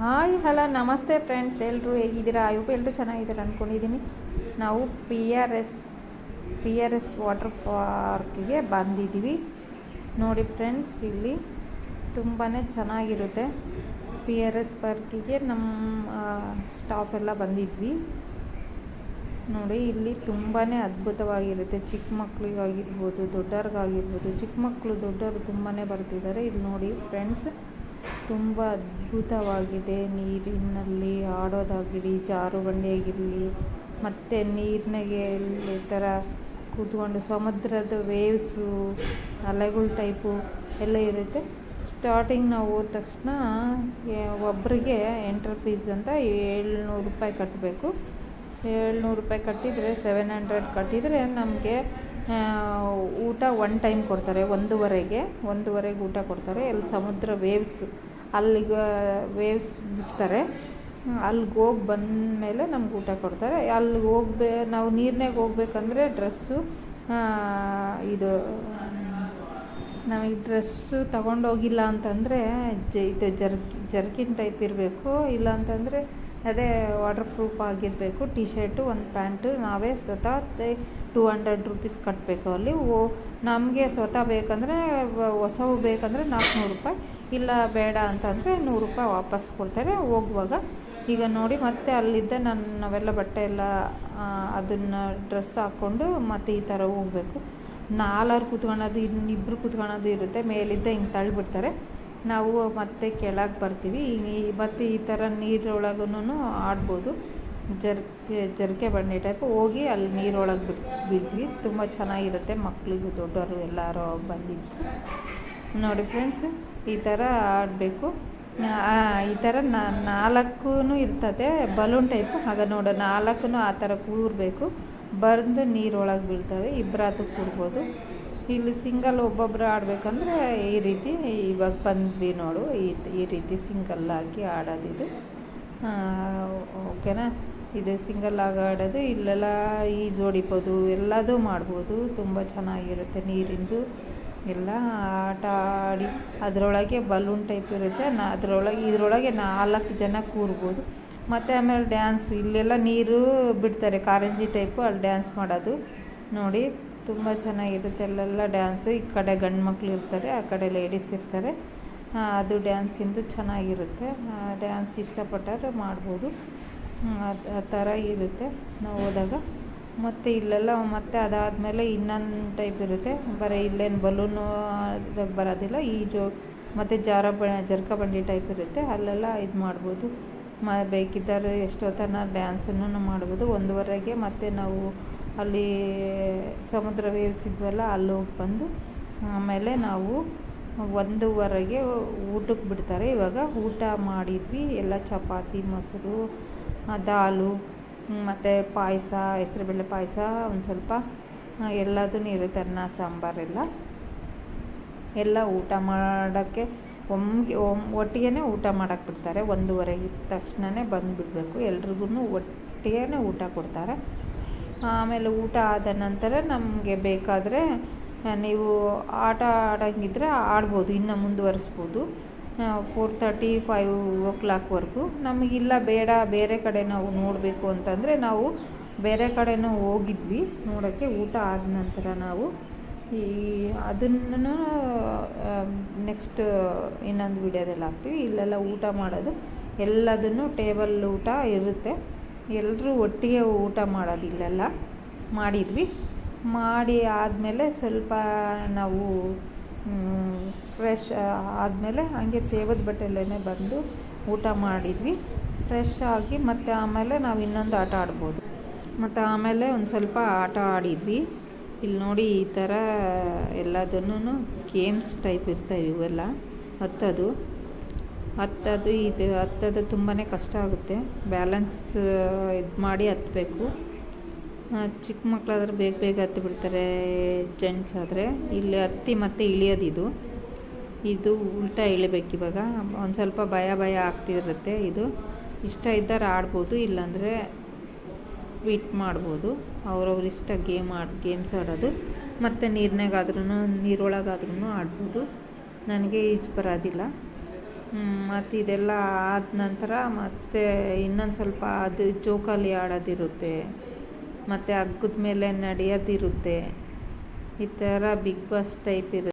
Hi, hello, ನಮಸ್ತೆ friends. ಎಲ್ಲರೂ ಹೇಗಿದ್ದೀರಾ? ಇವು ಎಲ್ಲರೂ ಚೆನ್ನಾಗಿದ್ದೀರಾ ಅಂದ್ಕೊಂಡಿದ್ದೀನಿ. ನಾವು P R S P R S water ಪಾರ್ಕಿಗೆ ಬಂದಿದ್ದೀವಿ. ನೋಡಿ ಫ್ರೆಂಡ್ಸ್, ಇಲ್ಲಿ ತುಂಬಾ ಚೆನ್ನಾಗಿರುತ್ತೆ. ಪಿ ಆರ್ ಎಸ್ ಪಾರ್ಕಿಗೆ ನಮ್ಮ ಸ್ಟಾಫ್ ಎಲ್ಲ ಬಂದಿದ್ವಿ. ನೋಡಿ, ಇಲ್ಲಿ ತುಂಬಾ ಅದ್ಭುತವಾಗಿರುತ್ತೆ. ಚಿಕ್ಕ ಮಕ್ಕಳಿಗಾಗಿರ್ಬೋದು ದೊಡ್ಡವ್ರಿಗಾಗಿರ್ಬೋದು, ಚಿಕ್ಕ ಮಕ್ಕಳು ದೊಡ್ಡವರು ತುಂಬಾ ಬರ್ತಿದ್ದಾರೆ. ಇಲ್ಲಿ ನೋಡಿ ಫ್ರೆಂಡ್ಸ್ ತುಂಬ ಅದ್ಭುತವಾಗಿದೆ. ನೀರಿನಲ್ಲಿ ಆಡೋದಾಗಿರಲಿ ಜಾರು ಬಂಡಿಯಾಗಿರಲಿ ಮತ್ತು ನೀರಿನಾಗೆ ಈ ಥರ ಕೂತ್ಕೊಂಡು ಸಮುದ್ರದ ವೇವ್ಸು ಅಲೆಗಳ ಟೈಪು ಎಲ್ಲ ಇರುತ್ತೆ. ಸ್ಟಾರ್ಟಿಂಗ್ ನಾವು ಹೋದ ತಕ್ಷಣ ಒಬ್ಬರಿಗೆ ಎಂಟ್ರ್ ಫೀಸ್ ಅಂತ ಏಳ್ನೂರು ರೂಪಾಯಿ ಕಟ್ಟಬೇಕು ಏಳ್ನೂರು ರೂಪಾಯಿ ಕಟ್ಟಿದರೆ ಸೆವೆನ್ ಹಂಡ್ರೆಡ್ ಕಟ್ಟಿದರೆ ನಮಗೆ ಊಟ ಒನ್ ಟೈಮ್ ಕೊಡ್ತಾರೆ, ಒಂದೂವರೆಗೆ ಒಂದೂವರೆಗೆ ಊಟ ಕೊಡ್ತಾರೆ. ಅಲ್ಲಿ ಸಮುದ್ರ ವೇವ್ಸ್ ಅಲ್ಲಿಗೆ ವೇವ್ಸ್ ಬಿಡ್ತಾರೆ. ಅಲ್ಲಿಗೆ ಹೋಗಿ ಬಂದಮೇಲೆ ನಮ್ಗೆ ಊಟ ಕೊಡ್ತಾರೆ. ಅಲ್ಲಿಗೆ ಹೋಗ್ಬೇ, ನಾವು ನೀರ್ನಾಗ ಹೋಗ್ಬೇಕಂದ್ರೆ ಡ್ರೆಸ್ಸು ಇದು, ನಮಗೆ ಡ್ರೆಸ್ಸು ತಗೊಂಡೋಗಿಲ್ಲ ಅಂತಂದರೆ ಜ, ಇದು ಜರ್ಕಿ, ಜರ್ಕಿನ್ ಟೈಪ್ ಇರಬೇಕು. ಇಲ್ಲ ಅಂತಂದರೆ ಅದೇ ವಾಟರ್ ಪ್ರೂಫ್ ಆಗಿರಬೇಕು. ಟಿ ಶರ್ಟು ಒಂದು ಪ್ಯಾಂಟು, ನಾವೇ ಸ್ವತಃ ಟೂ ಹಂಡ್ರೆಡ್ ರುಪೀಸ್ ಕಟ್ಟಬೇಕು ಅಲ್ಲಿ. ಓ, ನಮಗೆ ಸ್ವತಃ ಬೇಕಂದರೆ, ಹೊಸವು ಬೇಕಂದರೆ ನಾಲ್ಕುನೂರು ರೂಪಾಯಿ. ಇಲ್ಲ, ಬೇಡ ಅಂತಂದರೆ ನೂರು ರೂಪಾಯಿ ವಾಪಸ್ ಕೊಡ್ತಾರೆ ಹೋಗುವಾಗ. ಈಗ ನೋಡಿ, ಮತ್ತೆ ಅಲ್ಲಿದ್ದ ನನ್ನ ನಾವೆಲ್ಲ ಬಟ್ಟೆ ಎಲ್ಲ ಅದನ್ನು ಡ್ರೆಸ್ ಹಾಕ್ಕೊಂಡು ಮತ್ತೆ ಈ ಥರ ಹೋಗಬೇಕು. ನಾಲ್ಕು ಕೂತ್ಕೊಳ್ಳೋದು ಇನ್ನಿಬ್ಬರು ಕೂತ್ಕೊಳ್ಳೋದು ಇರುತ್ತೆ, ಮೇಲಿದ್ದ ಹಿಂಗೆ ತಳ್ಳಿಬಿಡ್ತಾರೆ ನಾವು ಮತ್ತೆ ಕೆಳಗೆ ಬರ್ತೀವಿ. ಮತ್ತು ಈ ಥರ ನೀರೊಳಗೂ ಆಡ್ಬೋದು. ಜರ್ಕೆ ಜರ್ಕೆ ಬಂಡಿ ಟೈಪ್ ಹೋಗಿ ಅಲ್ಲಿ ನೀರೊಳಗೆ ಬಿಡ್ ಬೀಳ್ತೀವಿ ತುಂಬ ಚೆನ್ನಾಗಿರುತ್ತೆ ಮಕ್ಕಳಿಗೂ ದೊಡ್ಡವರು ಎಲ್ಲರೂ ಬಂದಿದ್ದು. ನೋಡಿ ಫ್ರೆಂಡ್ಸ್ ಈ ಥರ ಆಡಬೇಕು. ಈ ಥರ ನಾಲ್ಕೂ ಇರ್ತದೆ, ಬಲೂನ್ ಟೈಪ್. ಆಗ ನೋಡು ನಾಲ್ಕೂ ಆ ಥರ ಕೂರಬೇಕು. ಬಂದು ನೀರೊಳಗೆ ಬೀಳ್ತವೆ ಇಬ್ಬರಾತು ಕೂರ್ಬೋದು. ಇಲ್ಲಿ ಸಿಂಗಲ್ ಒಬ್ಬೊಬ್ಬರು ಆಡಬೇಕಂದ್ರೆ ಈ ರೀತಿ, ಇವಾಗ ಬಂದ್ವಿ ನೋಡು, ಈ ಈ ರೀತಿ ಸಿಂಗಲ್ ಆಗಿ ಆಡೋದಿದು. ಓಕೆನಾ? ಇದು ಸಿಂಗಲ್ ಆಗಿ ಆಡೋದು, ಇಲ್ಲೆಲ್ಲ ಈಜು ಹೊಡಿಬೋದು ಎಲ್ಲದೂ ಮಾಡ್ಬೋದು, ತುಂಬ ಚೆನ್ನಾಗಿರುತ್ತೆ ನೀರಿಂದು. ಎಲ್ಲ ಆಟ ಆಡಿ ಅದರೊಳಗೆ ಬಲೂನ್ ಟೈಪ್ ಇರುತ್ತೆ. ನಾ ಅದರೊಳಗೆ, ಇದರೊಳಗೆ ನಾಲ್ಕು ಜನ ಕೂರ್ಬೋದು. ಮತ್ತು ಆಮೇಲೆ ಡ್ಯಾನ್ಸು ಇಲ್ಲೆಲ್ಲ ನೀರು ಬಿಡ್ತಾರೆ. ಕಾರಂಜಿ ಟೈಪು ಅಲ್ಲಿ ಡ್ಯಾನ್ಸ್ ಮಾಡೋದು. ನೋಡಿ, ತುಂಬ ಚೆನ್ನಾಗಿರುತ್ತೆ. ಅಲ್ಲೆಲ್ಲ ಡ್ಯಾನ್ಸು ಈ ಕಡೆ ಗಂಡು ಮಕ್ಳು ಇರ್ತಾರೆ, ಆ ಕಡೆ ಲೇಡೀಸ್ ಇರ್ತಾರೆ. ಅದು ಡ್ಯಾನ್ಸಿಂದು ಚೆನ್ನಾಗಿರುತ್ತೆ. ಡ್ಯಾನ್ಸ್ ಇಷ್ಟಪಟ್ಟರೆ ಮಾಡ್ಬೋದು. ಆ ಥರ ಇರುತ್ತೆ. ನಾವು ಹೋದಾಗ. ಮತ್ತು ಇಲ್ಲೆಲ್ಲ ಮತ್ತೆ ಅದಾದಮೇಲೆ ಇನ್ನೊಂದು ಟೈಪ್ ಇರುತ್ತೆ. ಬರೀ ಇಲ್ಲೇನು ಬಲೂನು ಬರೋದಿಲ್ಲ ಈಜು ಮತ್ತು ಜಾರ ಬ ಜರ್ಕ ಬಂಡಿ ಟೈಪ್ ಇರುತ್ತೆ. ಅಲ್ಲೆಲ್ಲ ಇದು ಮಾಡ್ಬೋದು. ಮ, ಬೇಕಿದ್ದರೆ ಎಷ್ಟೊತ್ತನ ಡ್ಯಾನ್ಸನ್ನು ಮಾಡ್ಬೋದು. ಒಂದುವರೆಗೆ ಮತ್ತು ನಾವು ಅಲ್ಲಿ ಸಮುದ್ರ ವೇವ್ಸ್ ಇದ್ವಲ್ಲ, ಅಲ್ಲಿ ಹೋಗಿ ಬಂದು ಆಮೇಲೆ ನಾವು ಒಂದೂವರೆಗೆ ಊಟಕ್ಕೆ ಬಿಡ್ತಾರೆ. ಇವಾಗ ಊಟ ಮಾಡಿದ್ವಿ. ಎಲ್ಲ ಚಪಾತಿ, ಮೊಸರು ದಾಲು. ಮತ್ತು ಪಾಯಸ, ಹೆಸರುಬೇಳೆ ಪಾಯಸ ಒಂದು ಸ್ವಲ್ಪ ಎಲ್ಲದೂ ಇರುತ್ತೆ, ಅನ್ನ ಸಾಂಬಾರೆಲ್ಲ ಎಲ್ಲ. ಊಟ ಮಾಡೋಕ್ಕೆ ಒಮ್ಗೆ, ಒಮ್ ಒಟ್ಟಿಗೆ ಊಟ ಮಾಡೋಕ್ಕೆ ಬಿಡ್ತಾರೆ. ಒಂದೂವರೆಗೆ ತಕ್ಷಣವೇ ಬಂದುಬಿಡ್ಬೇಕು ಎಲ್ರಿಗೂ ಒಟ್ಟಿಗೆ ಊಟ ಕೊಡ್ತಾರೆ. ಆಮೇಲೆ ಊಟ ಆದ ನಂತರ ನಮಗೆ ಬೇಕಾದರೆ ನೀವು ಆಟ ಆಡೋಂಗಿದ್ರೆ ಆಡ್ಬೋದು, ಇನ್ನೂ ಮುಂದುವರಿಸ್ಬೋದು. ಫೋರ್ ತರ್ಟಿ ಫೈವ್ ಓ ಕ್ಲಾಕ್ವರೆಗೂ ನಮಗಿಲ್ಲ, ಬೇಡ, ಬೇರೆ ಕಡೆ ನಾವು ನೋಡಬೇಕು ಅಂತಂದರೆ ನಾವು ಬೇರೆ ಕಡೆನೂ ಹೋಗಿದ್ವಿ. ನೋಡೋಕ್ಕೆ ಊಟ ಆದ ನಂತರ ನಾವು ಈ ಅದನ್ನು ನೆಕ್ಸ್ಟ್ ಇನ್ನೊಂದು ವಿಡಿಯೋದಲ್ಲಿ ಹಾಕ್ತೀವಿ. ಇಲ್ಲೆಲ್ಲ ಊಟ ಮಾಡೋದು, ಎಲ್ಲದನ್ನು ಟೇಬಲ್ ಊಟ ಇರುತ್ತೆ. ಎಲ್ಲರೂ ಒಟ್ಟಿಗೆ ಊಟ ಮಾಡೋದು ಇಲ್ಲೆಲ್ಲ ಮಾಡಿದ್ವಿ. ಮಾಡಿ ಆದಮೇಲೆ ಸ್ವಲ್ಪ ನಾವು ಫ್ರೆಶ್ ಆದಮೇಲೆ ಹಾಗೆ ತೇವದ ಬಟ್ಟೆಲ್ಲೇ ಬಂದು ಊಟ ಮಾಡಿದ್ವಿ. ಫ್ರೆಶ್ ಆಗಿ ಮತ್ತು ಆಮೇಲೆ ನಾವು ಇನ್ನೊಂದು ಆಟ ಆಡ್ಬೋದು. ಮತ್ತು ಆಮೇಲೆ ಒಂದು ಸ್ವಲ್ಪ ಆಟ ಆಡಿದ್ವಿ. ಇಲ್ಲಿ ನೋಡಿ ಈ ಥರ ಎಲ್ಲದನ್ನು ಗೇಮ್ಸ್ ಟೈಪ್ ಇರ್ತವೆ ಇವೆಲ್ಲ. ಹತ್ತೋದು. ಹತ್ತೋದು ಇದು, ಹತ್ತೋದು ತುಂಬಾ ಕಷ್ಟ ಆಗುತ್ತೆ. ಬ್ಯಾಲೆನ್ಸ್ ಇದು ಮಾಡಿ ಹತ್ತಬೇಕು ಚಿಕ್ಕ ಮಕ್ಕಳಾದ್ರೆ ಬೇಗ ಬೇಗ ಹತ್ತಿ ಬಿಡ್ತಾರೆ ಜೆಂಟ್ಸ್ ಆದರೆ. ಇಲ್ಲಿ ಹತ್ತಿ ಮತ್ತು ಇಳಿಯೋದಿದು. ಇದು ಉಲ್ಟಾ ಇಳಿಬೇಕು ಇವಾಗ. ಒಂದು ಸ್ವಲ್ಪ ಭಯ ಭಯ ಆಗ್ತಿರುತ್ತೆ ಇದು. ಇಷ್ಟ ಇದ್ದಾರೆ ಆಡ್ಬೋದು, ಇಲ್ಲಾಂದರೆ ಟ್ವೀಟ್ ಮಾಡ್ಬೋದು. ಅವ್ರವ್ರ ಇಷ್ಟ ಗೇಮ್ ಆಡ್ ಗೇಮ್ಸ್ ಆಡೋದು. ಮತ್ತು ನೀರಿನಾಗಾದ್ರೂ ನೀರೊಳಗಾದ್ರೂ ಆಡ್ಬೋದು. ನನಗೆ ಈಜು ಬರೋದಿಲ್ಲ. ಮತ್ತು ಇದೆಲ್ಲ ಆದ ನಂತರ ಮತ್ತು ಇನ್ನೊಂದು ಸ್ವಲ್ಪ ಅದು ಜೋಕಾಲಿ ಆಡೋದಿರುತ್ತೆ. ಮತ್ತು ಹಗ್ಗದ ಮೇಲೆ ನಡೆಯೋದಿರುತ್ತೆ. ಈ ಥರ ಬಿಗ್ ಬಾಸ್ ಟೈಪ್ ಇರುತ್ತೆ.